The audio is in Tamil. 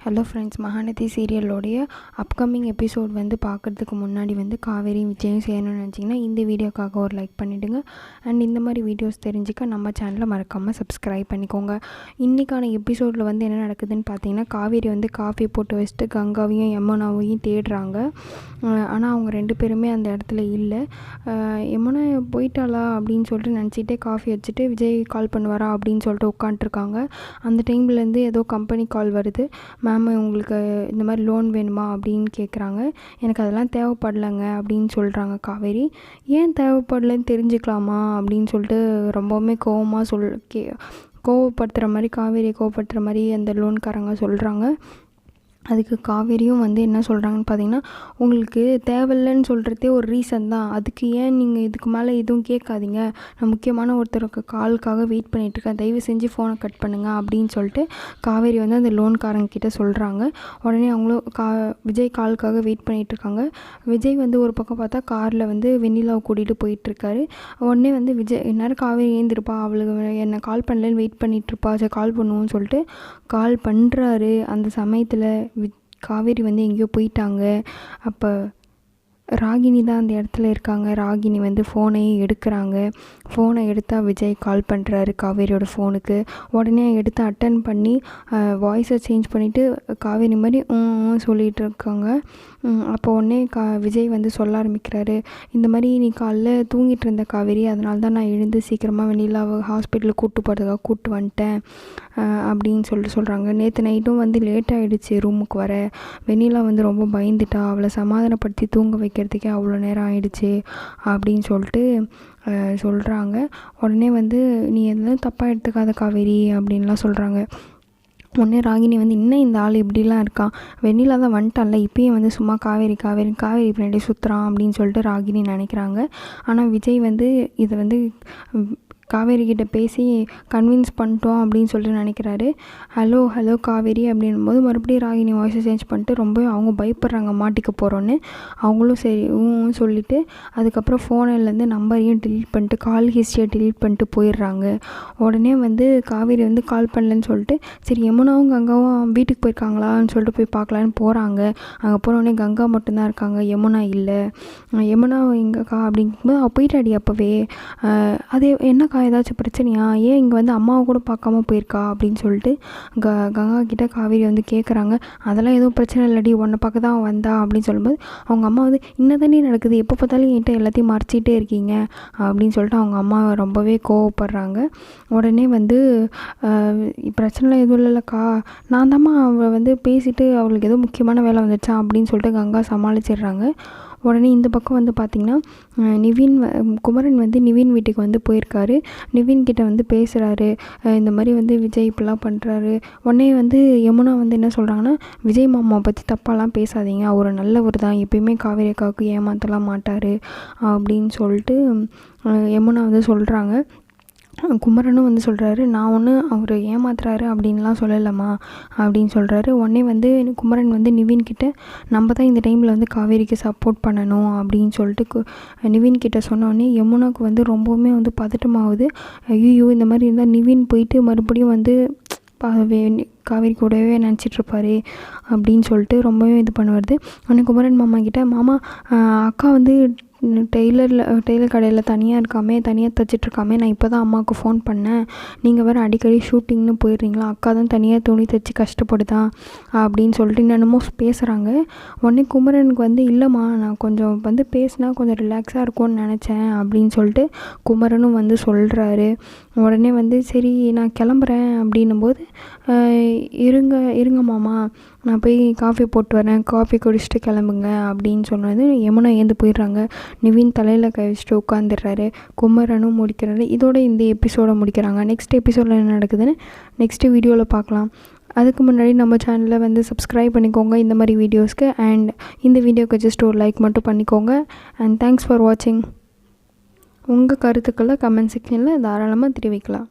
ஹலோ ஃப்ரெண்ட்ஸ் மகாநதி சீரியலோடைய அப்கமிங் எபிசோட் வந்து பார்க்குறதுக்கு முன்னாடி வந்து காவேரி விஜயும் செய்யணும்னு நினச்சிங்கன்னா இந்த வீடியோக்காக ஒரு லைக் பண்ணிவிடுங்க அண்ட் இந்த மாதிரி வீடியோஸ் தெரிஞ்சுக்க நம்ம சேனலை மறக்காமல் சப்ஸ்கிரைப் பண்ணிக்கோங்க. இன்றைக்கான எபிசோடில் வந்து என்ன நடக்குதுன்னு பார்த்தீங்கன்னா காவேரி வந்து காஃபி போட்டு வச்சுட்டு கங்காவையும் யமுனாவையும் தேடுறாங்க. ஆனால் அவங்க ரெண்டு பேருமே அந்த இடத்துல இல்லை. யமுனா போயிட்டாளா அப்படின்னு சொல்லிட்டு நினச்சிட்டே காஃபி வச்சுட்டு விஜய் கால் பண்ணுவாரா அப்படின்னு சொல்லிட்டு உட்காந்துருக்காங்க அந்த டைம்லேருந்து ஏதோ கம்பெனி கால் வருது. மேம் உங்களுக்கு இந்த மாதிரி லோன் வேணுமா அப்படின்னு கேட்குறாங்க எனக்கு அதெல்லாம் தேவைப்படலைங்க அப்படின்னு சொல்கிறாங்க காவேரி. ஏன் தேவைப்படலைன்னு தெரிஞ்சுக்கலாமா அப்படின்னு சொல்லிட்டு ரொம்பவுமே கோவமாக சொல் கே கோவப்படுத்துகிற மாதிரி காவேரியை கோவப்படுத்துகிற மாதிரி அந்த லோன்காரங்க சொல்கிறாங்க அதுக்கு காவேரியும் வந்து என்ன சொல்கிறாங்கன்னு பார்த்தீங்கன்னா உங்களுக்கு தேவையில்லைன்னு சொல்கிறதே ஒரு ரீசன் தான். அதுக்கு ஏன் நீங்கள் இதுக்கு மேலே எதுவும் கேட்காதீங்க? நான் முக்கியமான ஒருத்தருக்கு காலுக்காக வெயிட் பண்ணிகிட்ருக்கேன் தயவு செஞ்சு ஃபோனை கட் பண்ணுங்கள் அப்படின்னு சொல்லிட்டு காவேரி வந்து அந்த லோன்காரங்க கிட்ட சொல்கிறாங்க உடனே அவங்களும் கா விஜய் காலுக்காக வெயிட் பண்ணிகிட்ருக்காங்க விஜய் வந்து ஒரு பக்கம் பார்த்தா காரில் வந்து வெண்ணிலாவை கூட்டிகிட்டு போயிட்டுருக்காரு உடனே வந்து விஜய் எந்நேரம் காவேரி ஏந்திருப்பா. அவளுக்கு என்னை கால் பண்ணலன்னு வெயிட் பண்ணிகிட்ருப்பா சரி கால் பண்ணுவோன்னு சொல்லிட்டு கால் பண்ணுறாரு அந்த சமயத்தில் காவேரி வந்து எங்கேயோ போயிட்டாங்க. அப்போ ராகினி தான் அந்த இடத்துல இருக்காங்க. ராகினி வந்து ஃபோனையும் எடுக்கிறாங்க. ஃபோனை எடுத்தால் விஜய் கால் பண்ணுறாரு காவேரியோட ஃபோனுக்கு உடனே எடுத்து அட்டன் பண்ணி வாய்ஸை சேஞ்ச் பண்ணிவிட்டு காவேரி மாதிரி சொல்லிகிட்டு இருக்காங்க. அப்போ உடனே கா விஜய் வந்து சொல்ல ஆரம்பிக்கிறாரு. இந்த மாதிரி நீ காலைல தூங்கிட்டு இருந்த காவேரி அதனால தான் நான் எழுந்து சீக்கிரமாக வெண்ணிலாவை ஹாஸ்பிட்டலுக்கு கூப்பிட்டு போகிறதுக்காக கூப்பிட்டு வந்துட்டேன். அப்படின்னு சொல்லிட்டு சொல்கிறாங்க நேற்று நைட்டும் வந்து லேட் ஆகிடுச்சு ரூமுக்கு வர. வெண்ணிலா வந்து ரொம்ப பயந்துட்டா. அவளை சமாதானப்படுத்தி தூங்க வைக்க வைக்கிறதுக்கே அவ்வளோ நேரம் ஆயிடுச்சு அப்படின்னு சொல்லிட்டு சொல்கிறாங்க உடனே வந்து நீ எதுவும் தப்பாக எடுத்துக்காத காவேரி அப்படின்லாம் சொல்கிறாங்க உடனே ராகினி வந்து இன்னும் இந்த ஆள் இப்படிலாம் இருக்கான் வெண்ணிலா தான் வந்துட்டான்ல இப்பயும் வந்து சும்மா காவேரி காவேரி காவேரி பின்னாடி சுற்றுறான் அப்படின்னு சொல்லிட்டு ராகினி நினைக்கிறாங்க. ஆனால் விஜய் வந்து இதை வந்து காவேரி கிட்ட பேசி கன்வின்ஸ் பண்ணிட்டோம் அப்படின்னு சொல்லிட்டு நினைக்கிறாரு. ஹலோ ஹலோ காவேரி அப்படின்னும்போது மறுபடியும் ராகினி வாய்ஸை சேஞ்ச் பண்ணிட்டு ரொம்ப அவங்க பயப்படுறாங்க மாட்டிக்க போகிறோன்னு அவங்களும் சரி சொல்லிவிட்டு அதுக்கப்புறம் ஃபோனிலேருந்து நம்பரையும் டிலீட் பண்ணிட்டு கால் ஹிஸ்ட்ரியை டிலீட் பண்ணிட்டு போயிடுறாங்க. உடனே வந்து காவேரி வந்து கால் பண்ணலன்னு சொல்லிட்டு சரி யமுனாவும் கங்காவும் வீட்டுக்கு போயிருக்காங்களான்னு சொல்லிட்டு போய் பார்க்கலான்னு போகிறாங்க அங்கே போனோடனே கங்கா மட்டும்தான் இருக்காங்க யமுனா இல்லை. யமுனா எங்கக்கா? அப்படிங்கும்போது அவள் போயிட்டாடி அப்போவே. அதே என்ன அக்கா ஏதாச்சும் பிரச்சனையா? ஏன் இங்கே வந்து அம்மாவை கூட பார்க்காம போயிருக்கா? அப்படின்னு சொல்லிட்டு க கங்கா கிட்ட காவேரி வந்து கேட்குறாங்க அதெல்லாம் எதுவும் பிரச்சனை இல்லடி உன்னை பார்க்க தான் வந்தா அப்படின்னு சொல்லும்போது அவங்க அம்மா வந்து இன்னதானே நடக்குது? எப்போ பார்த்தாலும் என்கிட்ட எல்லாத்தையும் மறைச்சிட்டே இருக்கீங்க? அப்படின்னு சொல்லிட்டு அவங்க அம்மா ரொம்பவே கோவப்படுறாங்க. உடனே வந்து பிரச்சனைலாம் எதுவும் இல்லைல்லக்கா. நான் தாம்மா அவளை வந்து பேசிவிட்டு அவளுக்கு ஏதோ முக்கியமான வேலை வந்துச்சா அப்படின்னு சொல்லிட்டு கங்கா சமாளிச்சிடுறாங்க. உடனே இந்த பக்கம் வந்து பார்த்திங்கன்னா நிவின் குமரன் வந்து நிவின் வீட்டுக்கு வந்து போயிருக்காரு. நிவின் கிட்ட வந்து பேசுகிறாரு இந்த மாதிரி வந்து விஜய் இப்படிலாம் பண்ணுறாரு உடனே வந்து யமுனா வந்து என்ன சொல்கிறாங்கன்னா விஜய் மாமா பற்றி தப்பாலாம் பேசாதீங்க. அவர் நல்லவர் தான். எப்பயுமே காவேரி அக்காவுக்கு ஏமாத்தலாம் மாட்டார். அப்படின்னு சொல்லிட்டு யமுனா வந்து சொல்கிறாங்க குமரனும் வந்து சொல்கிறாரு நான் ஒன்றும் அவர் ஏமாத்துறாரு அப்படின்லாம் சொல்லலம்மா அப்படின்னு சொல்கிறாரு உடனே வந்து குமரன் வந்து நிவின்கிட்ட நம்ம தான் இந்த டைமில் வந்து காவேரிக்கு சப்போர்ட் பண்ணணும் அப்படின்னு சொல்லிட்டு நிவின்கிட்ட சொன்னோடனே யமுனாவுக்கு வந்து ரொம்பவுமே வந்து பதட்டமாகுது. ஐயோ இந்த மாதிரி இருந்தால் நிவின் போயிட்டு மறுபடியும் வந்து காவேரி கூடவே நினச்சிட்ருப்பாரு அப்படின்னு சொல்லிட்டு ரொம்பவே இது பண்ணுவார் உடனே குமரன் மாமா கிட்ட மாமா அக்கா வந்து டெய்லரில் டெய்லர் கடையில் தனியாக இருக்காமே தனியாக தைச்சிட்ருக்காமே நான் இப்போ தான் அம்மாவுக்கு ஃபோன் பண்ணேன். நீங்கள் வேறு அடிக்கடி ஷூட்டிங்னு போயிடுறீங்களா? அக்கா தான் தனியாக துணி தைச்சி கஷ்டப்படுதா? அப்படின்னு சொல்லிட்டு என்னென்னமோ பேசுகிறாங்க உடனே குமரனுக்கு வந்து இல்லைம்மா நான் கொஞ்சம் வந்து பேசினா கொஞ்சம் ரிலாக்ஸாக இருக்கும்னு நினச்சேன் அப்படின்னு சொல்லிட்டு குமரனும் வந்து சொல்கிறாரு உடனே வந்து சரி நான் கிளம்புறேன் அப்படின்னும்போது இருங்க இருங்க மாமா நான் போய் காஃபி போட்டு வரேன் காஃபி குடிச்சிட்டு கிளம்புங்க அப்படின்னு சொன்னது யமுனா ஏந்து போயிடுறாங்க. நிவின் தலையில் கை வச்சுட்டு உட்காந்துடுறாரு குமரனும் முடிக்கிறாரு. இதோட இந்த எபிசோடை முடிக்கிறாங்க. நெக்ஸ்ட் எபிசோடில் என்ன நடக்குதுன்னு நெக்ஸ்ட்டு வீடியோவில் பார்க்கலாம். அதுக்கு முன்னாடி நம்ம சேனலை வந்து சப்ஸ்கிரைப் பண்ணிக்கோங்க இந்த மாதிரி வீடியோஸ்க்கு அண்ட் இந்த வீடியோக்கு ஜஸ்ட் ஒரு லைக் மட்டும் பண்ணிக்கோங்க. அண்ட் தேங்க்ஸ் ஃபார் வாட்சிங் உங்கள் கருத்துக்களை கமெண்ட் செக்ஷனில் தாராளமாக தெரிவிக்கலாம்.